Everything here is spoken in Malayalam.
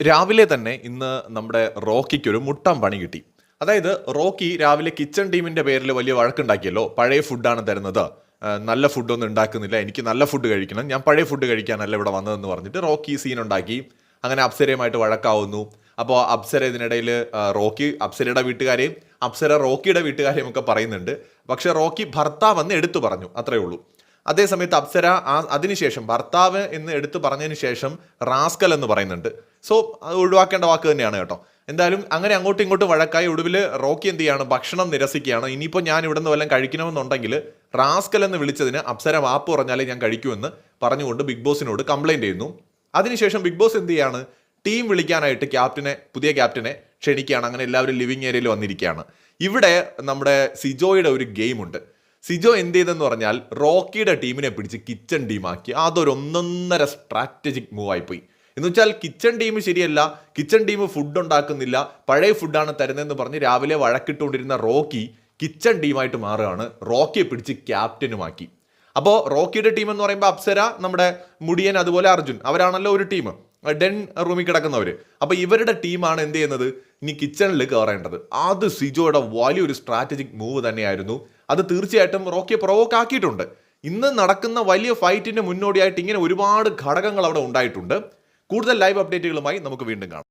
രാവിലെ തന്നെ ഇന്ന് നമ്മുടെ റോക്കിക്ക് ഒരു മുട്ടം പണി കിട്ടി. അതായത് റോക്കി രാവിലെ കിച്ചൺ ടീമിന്റെ പേരിൽ വലിയ വഴക്കുണ്ടാക്കിയല്ലോ പഴയ ഫുഡാണ് തരുന്നത്. നല്ല ഫുഡൊന്നും ഉണ്ടാക്കുന്നില്ല എനിക്ക് നല്ല ഫുഡ് കഴിക്കണം ഞാൻ പഴയ ഫുഡ് കഴിക്കാനല്ല ഇവിടെ വന്നതെന്ന് പറഞ്ഞിട്ട് റോക്കി സീൻ ഉണ്ടാക്കി അങ്ങനെ അപ്സരയുമായിട്ട് വഴക്കാവുന്നു. അപ്പോൾ അപ്സര ഇതിനിടയിൽ റോക്കി അപ്സരയുടെ വീട്ടുകാരെയും അപ്സര റോക്കിയുടെ വീട്ടുകാരെയും ഒക്കെ പറയുന്നുണ്ട്. പക്ഷേ റോക്കി ഭർത്താവെന്ന് എടുത്തു പറഞ്ഞു അത്രേ ഉള്ളൂ. അതേസമയത്ത് അപ്സര ആ അതിനുശേഷം ഭർത്താവ് എന്ന് എടുത്തു പറഞ്ഞതിന് ശേഷം റാസ്കൽ എന്ന് പറയുന്നുണ്ട്. സോ അത് ഒഴിവാക്കേണ്ട വാക്ക് തന്നെയാണ് കേട്ടോ. എന്തായാലും അങ്ങനെ അങ്ങോട്ടും ഇങ്ങോട്ടും വഴക്കായി ഒടുവിൽ റോക്കി എന്ത് ചെയ്യാണ്? ഭക്ഷണം നിരസിക്കുകയാണ്. ഇനിയിപ്പോൾ ഞാൻ ഇവിടെ നിന്ന് വല്ലതും കഴിക്കണമെന്നുണ്ടെങ്കിൽ റാസ്കൽ എന്ന് വിളിച്ചതിന് അപ്സര വാപ്പ് പറഞ്ഞാലേ ഞാൻ കഴിക്കുമെന്ന് പറഞ്ഞുകൊണ്ട് ബിഗ് ബോസിനോട് കംപ്ലൈന്റ് ചെയ്യുന്നു. അതിനുശേഷം ബിഗ് ബോസ് എന്ത് ചെയ്യാണ്? ടീം വിളിക്കാനായിട്ട് ക്യാപ്റ്റനെ പുതിയ ക്യാപ്റ്റനെ ക്ഷണിക്കുകയാണ്. അങ്ങനെ എല്ലാവരും ലിവിങ് ഏരിയയിൽ വന്നിരിക്കുകയാണ്. ഇവിടെ നമ്മുടെ സിജോയുടെ ഒരു ഗെയിമുണ്ട്. സിജോ എന്ത് ചെയ്തെന്ന് പറഞ്ഞാൽ റോക്കിയുടെ ടീമിനെ പിടിച്ച് കിച്ചൺ ടീമാക്കി അതൊരു ഒന്നൊന്നര സ്ട്രാറ്റജിക് മൂവ് ആയിപ്പോയി. എന്ന് വെച്ചാൽ കിച്ചൺ ടീം ശരിയല്ല കിച്ചൺ ടീം ഫുഡ് ഉണ്ടാക്കുന്നില്ല പഴയ ഫുഡാണ് തരുന്നതെന്ന് പറഞ്ഞ് രാവിലെ വഴക്കിട്ടുകൊണ്ടിരുന്ന റോക്കി കിച്ചൺ ടീമായിട്ട് മാറുകയാണ്. റോക്കിയെ പിടിച്ച് ക്യാപ്റ്റനുമാക്കി അപ്പോൾ റോക്കിയുടെ ടീം എന്ന് പറയുമ്പോൾ അപ്സര നമ്മുടെ മുടിയൻ അതുപോലെ അർജുൻ അവരാണല്ലോ ഒരു ടീം ഡെൻ റൂമിൽ കിടക്കുന്നവർ അപ്പോൾ ഇവരുടെ ടീമാണ് എന്ത് ചെയ്യുന്നത്? ഇനി കിച്ചണിൽ കയറേണ്ടത് അത് സിജോയുടെ വലിയൊരു സ്ട്രാറ്റജിക് മൂവ് തന്നെയായിരുന്നു. അത് തീർച്ചയായിട്ടും റോക്കിയെ പ്രൊവോക്ക് ആക്കിയിട്ടുണ്ട്. ഇന്ന് നടക്കുന്ന വലിയ ഫൈറ്റിന്റെ മുന്നോടിയായിട്ട് ഇങ്ങനെ ഒരുപാട് ഘടകങ്ങൾ അവിടെ ഉണ്ടായിട്ടുണ്ട്. കൂടുതൽ ലൈവ് അപ്ഡേറ്റുകളുമായി നമുക്ക് വീണ്ടും കാണാം.